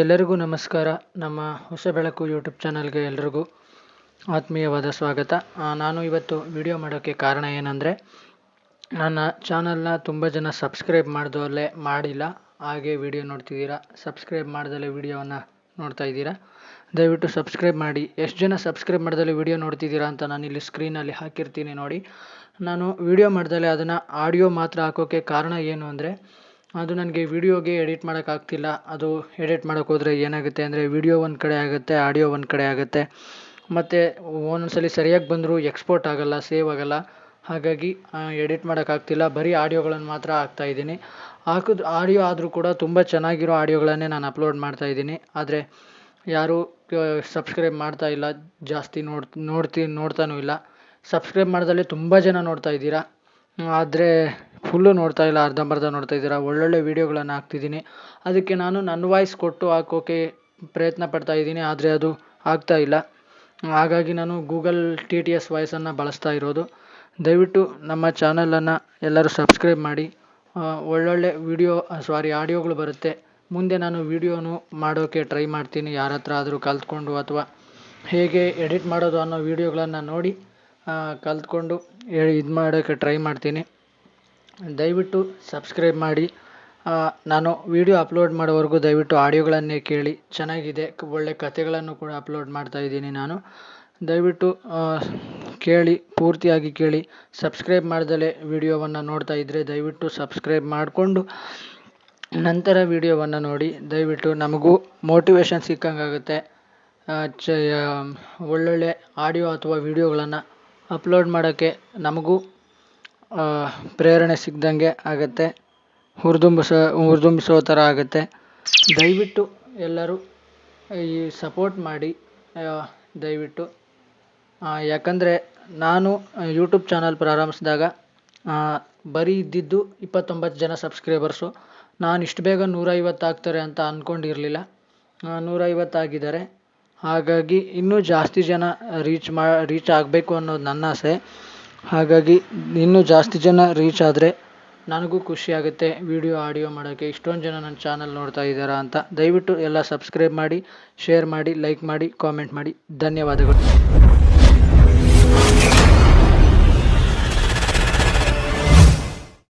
ಎಲ್ಲರಿಗೂ ನಮಸ್ಕಾರ. ನಮ್ಮ ಹೊಸ ಬೆಳಕು ಯೂಟ್ಯೂಬ್ ಚಾನಲ್ಗೆ ಎಲ್ರಿಗೂ ಆತ್ಮೀಯವಾದ ಸ್ವಾಗತ. ನಾನು ಇವತ್ತು ವಿಡಿಯೋ ಮಾಡೋಕ್ಕೆ ಕಾರಣ ಏನಂದರೆ, ನನ್ನ ಚಾನಲ್ನ ತುಂಬ ಜನ ಸಬ್ಸ್ಕ್ರೈಬ್ ಮಾಡಿದಲ್ಲೇ ಮಾಡಿಲ್ಲ. ಹಾಗೆ ವಿಡಿಯೋ ನೋಡ್ತಿದ್ದೀರಾ ಸಬ್ಸ್ಕ್ರೈಬ್ ಮಾಡ್ದಲೇ ವಿಡಿಯೋವನ್ನು ನೋಡ್ತಾ ಇದ್ದೀರಾ? ದಯವಿಟ್ಟು ಸಬ್ಸ್ಕ್ರೈಬ್ ಮಾಡಿ. ಎಷ್ಟು ಜನ ಸಬ್ಸ್ಕ್ರೈಬ್ ಮಾಡ್ದಲೇ ವಿಡಿಯೋ ನೋಡ್ತಿದ್ದೀರಾ ಅಂತ ನಾನು ಇಲ್ಲಿ ಸ್ಕ್ರೀನಲ್ಲಿ ಹಾಕಿರ್ತೀನಿ ನೋಡಿ. ನಾನು ವಿಡಿಯೋ ಮಾಡ್ದಲೇ ಅದನ್ನು ಆಡಿಯೋ ಮಾತ್ರ ಹಾಕೋಕ್ಕೆ ಕಾರಣ ಏನು ಅಂದರೆ ಅದು ನನಗೆ ವಿಡಿಯೋಗೆ ಎಡಿಟ್ ಮಾಡೋಕ್ಕಾಗ್ತಿಲ್ಲ ಅದು ಎಡಿಟ್ ಮಾಡೋಕೆ ಹೋದರೆ ಏನಾಗುತ್ತೆ ಅಂದರೆ ವಿಡಿಯೋ ಒಂದು ಕಡೆ ಆಗುತ್ತೆ, ಆಡಿಯೋ ಒಂದು ಕಡೆ ಆಗುತ್ತೆ. ಮತ್ತು ಒಂದೊಂದ್ಸಲಿ ಸರಿಯಾಗಿ ಬಂದರೂ ಎಕ್ಸ್ಪೋರ್ಟ್ ಆಗಲ್ಲ ಸೇವ್ ಆಗಲ್ಲ. ಹಾಗಾಗಿ ಎಡಿಟ್ ಮಾಡೋಕ್ಕಾಗ್ತಿಲ್ಲ ಬರೀ ಆಡಿಯೋಗಳನ್ನು ಮಾತ್ರ ಹಾಕ್ತಾಯಿದ್ದೀನಿ ಹಾಕಿದ್, ಆಡಿಯೋ ಆದರೂ ಕೂಡ ತುಂಬ ಚೆನ್ನಾಗಿರೋ ಆಡಿಯೋಗಳನ್ನೇ ನಾನು ಅಪ್ಲೋಡ್ ಮಾಡ್ತಾಯಿದ್ದೀನಿ ಆದರೆ ಯಾರೂ ಸಬ್ಸ್ಕ್ರೈಬ್ ಮಾಡ್ತಾ ಇಲ್ಲ. ಜಾಸ್ತಿ ನೋಡ್ ನೋಡ್ತೀನಿ ನೋಡ್ತಾನೂ ಇಲ್ಲ. ಸಬ್ಸ್ಕ್ರೈಬ್ ಮಾಡಿದಲ್ಲಿ ತುಂಬ ಜನ ನೋಡ್ತಾ ಇದ್ದೀರಾ. ಆದರೆ ಫುಲ್ಲು ನೋಡ್ತಾ ಇಲ್ಲ, ಅರ್ಧಂಬರ್ಧ ನೋಡ್ತಾ ಇದ್ದೀರಾ? ಒಳ್ಳೊಳ್ಳೆ ವೀಡಿಯೋಗಳನ್ನು ಹಾಕ್ತಿದ್ದೀನಿ. ಅದಕ್ಕೆ ನಾನು ನನ್ನ ವಾಯ್ಸ್ ಕೊಟ್ಟು ಹಾಕೋಕ್ಕೆ ಪ್ರಯತ್ನ ಪಡ್ತಾ ಇದ್ದೀನಿ, ಆದರೆ ಅದು ಆಗ್ತಾ ಇಲ್ಲ. ಹಾಗಾಗಿ ನಾನು ಗೂಗಲ್ ಟಿ ಟಿ ಎಸ್ ವಾಯ್ಸನ್ನು ಬಳಸ್ತಾ ಇರೋದು. ದಯವಿಟ್ಟು ನಮ್ಮ ಚಾನಲನ್ನು ಎಲ್ಲರೂ ಸಬ್ಸ್ಕ್ರೈಬ್ ಮಾಡಿ. ಒಳ್ಳೊಳ್ಳೆ ವಿಡಿಯೋ, ಸಾರಿ, ಆಡಿಯೋಗಳು ಬರುತ್ತೆ. ಮುಂದೆ ನಾನು ವೀಡಿಯೋನು ಮಾಡೋಕ್ಕೆ ಟ್ರೈ ಮಾಡ್ತೀನಿ ಯಾರ ಹತ್ರ ಆದರೂ ಕಲ್ತ್ಕೊಂಡು ಅಥವಾ ಹೇಗೆ ಎಡಿಟ್ ಮಾಡೋದು ಅನ್ನೋ ವೀಡಿಯೋಗಳನ್ನು ನೋಡಿ ಕಲ್ತ್ಕೊಂಡು ಕಲ್ತ್ಕೊಂಡು ಇದು ಮಾಡೋಕ್ಕೆ ಟ್ರೈ ಮಾಡ್ತೀನಿ. ದಯವಿಟ್ಟು ಸಬ್ಸ್ಕ್ರೈಬ್ ಮಾಡಿ. ನಾನು ವಿಡಿಯೋ ಅಪ್ಲೋಡ್ ಮಾಡೋವರೆಗೂ ದಯವಿಟ್ಟು ಆಡಿಯೋಗಳನ್ನೇ ಕೇಳಿ. ಚೆನ್ನಾಗಿದೆ ಒಳ್ಳೆ ಕಥೆಗಳನ್ನು ಕೂಡ ಅಪ್ಲೋಡ್ ಮಾಡ್ತಾ ಇದ್ದೀನಿ ನಾನು. ದಯವಿಟ್ಟು ಕೇಳಿ, ಪೂರ್ತಿಯಾಗಿ ಕೇಳಿ. ಸಬ್ಸ್ಕ್ರೈಬ್ ಮಾಡ್ದಲೇ ವಿಡಿಯೋವನ್ನು ನೋಡ್ತಾ ಇದ್ದರೆ ದಯವಿಟ್ಟು ಸಬ್ಸ್ಕ್ರೈಬ್ ಮಾಡಿಕೊಂಡು ನಂತರ ವಿಡಿಯೋವನ್ನು ನೋಡಿ. ದಯವಿಟ್ಟು ನಮಗೂ ಮೋಟಿವೇಶನ್ ಸಿಕ್ಕಂಗಾಗುತ್ತೆ. ಚ ಒಳ್ಳೊಳ್ಳೆ ಆಡಿಯೋ ಅಥವಾ ವಿಡಿಯೋಗಳನ್ನು ಅಪ್ಲೋಡ್ ಮಾಡೋಕ್ಕೆ ನಮಗೂ ಪ್ರೇರಣೆ ಸಿಕ್ಕಿದಂಗೆ ಆಗುತ್ತೆ. ಹುರಿದುಂಬಿಸೋ ಹುರಿದುಂಬಿಸೋ ಥರ ಆಗುತ್ತೆ. ದಯವಿಟ್ಟು ಎಲ್ಲರೂ ಈ ಸಪೋರ್ಟ್ ಮಾಡಿ ದಯವಿಟ್ಟು. ಯಾಕಂದರೆ ನಾನು ಯೂಟ್ಯೂಬ್ ಚಾನಲ್ ಪ್ರಾರಂಭಿಸಿದಾಗ ಬರೀ ಇದ್ದಿದ್ದು ಇಪ್ಪತ್ತೊಂಬತ್ತು ಜನ ಸಬ್ಸ್ಕ್ರೈಬರ್ಸು. ನಾನು ಇಷ್ಟು ಬೇಗ ನೂರೈವತ್ತು ಆಗ್ತಾರೆ ಅಂತ ಅಂದ್ಕೊಂಡಿರಲಿಲ್ಲ ನೂರೈವತ್ತು ಆಗಿದ್ದಾರೆ. ಹಾಗಾಗಿ ಇನ್ನೂ ಜಾಸ್ತಿ ಜನ ರೀಚ್ ಮಾ, ರೀಚ್ ಆಗಬೇಕು ಅನ್ನೋದು ನನ್ನ ಆಸೆ. ಹಾಗಾಗಿ ಇನ್ನೂ ಜಾಸ್ತಿ ಜನ ರೀಚ್ ಆದರೆ ನನಗೂ ಖುಷಿ ಆಗುತ್ತೆ ವಿಡಿಯೋ ಆಡಿಯೋ ಮಾಡೋಕ್ಕೆ ಇಷ್ಟೊಂದು ಜನ ನನ್ನ ಚಾನಲ್ ನೋಡ್ತಾ ಇದ್ದಾರಾ ಅಂತ ದಯವಿಟ್ಟು ಎಲ್ಲ ಸಬ್ಸ್ಕ್ರೈಬ್ ಮಾಡಿ ಶೇರ್ ಮಾಡಿ ಲೈಕ್ ಮಾಡಿ ಕಾಮೆಂಟ್ ಮಾಡಿ. ಧನ್ಯವಾದಗಳು.